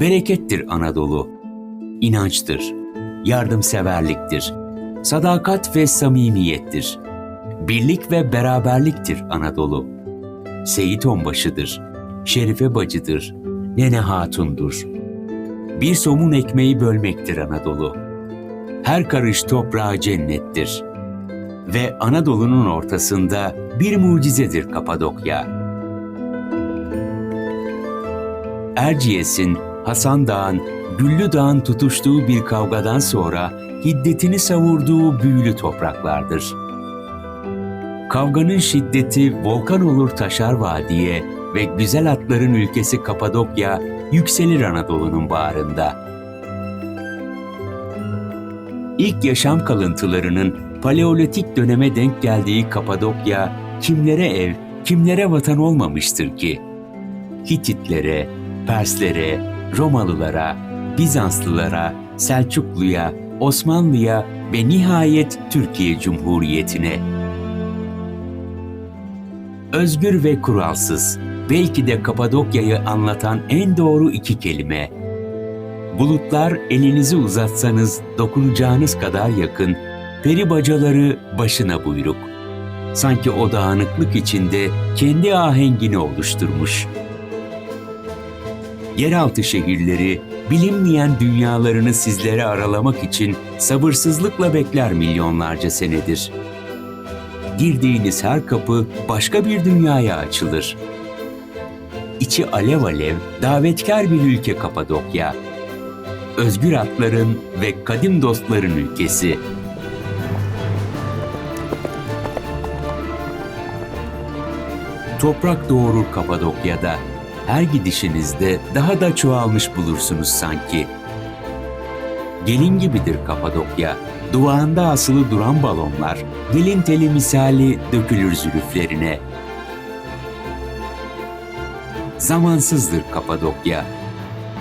Berekettir Anadolu. İnançtır, yardımseverliktir, sadakat ve samimiyettir. Birlik ve beraberliktir Anadolu. Seyit Onbaşı'dır, Şerife Bacı'dır, Nene Hatun'dur. Bir somun ekmeği bölmektir Anadolu. Her karış toprağı cennettir. Ve Anadolu'nun ortasında bir mucizedir Kapadokya. Erciyes'in, Hasan Dağ'ın, Güllü Dağ'ın tutuştuğu bir kavgadan sonra hiddetini savurduğu büyülü topraklardır. Kavganın şiddeti volkan olur taşar vadiye ve güzel atların ülkesi Kapadokya yükselir Anadolu'nun bağrında. İlk yaşam kalıntılarının paleolitik döneme denk geldiği Kapadokya kimlere ev, kimlere vatan olmamıştır ki? Hititlere, Perslere, Romalılara, Bizanslılara, Selçukluya, Osmanlı'ya ve nihayet Türkiye Cumhuriyeti'ne. Özgür ve kuralsız, belki de Kapadokya'yı anlatan en doğru iki kelime. Bulutlar elinizi uzatsanız dokunacağınız kadar yakın, peri bacaları başına buyruk. Sanki o dağınıklık içinde kendi ahengini oluşturmuş. Yeraltı şehirleri, bilinmeyen dünyalarını sizlere aralamak için sabırsızlıkla bekler milyonlarca senedir. Girdiğiniz her kapı başka bir dünyaya açılır. İçi alev alev, davetkar bir ülke Kapadokya. Özgür atların ve kadim dostların ülkesi. Toprak doğurur Kapadokya'da. Her gidişinizde daha da çoğalmış bulursunuz sanki. Gelin gibidir Kapadokya. Duvağında asılı duran balonlar, gelin teli misali dökülür zülüflerine. Zamansızdır Kapadokya.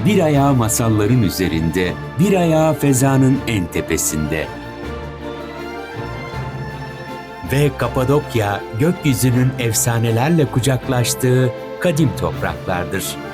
Bir ayağı masalların üzerinde, bir ayağı fezanın en tepesinde. Ve Kapadokya gökyüzünün efsanelerle kucaklaştığı kadim topraklardır.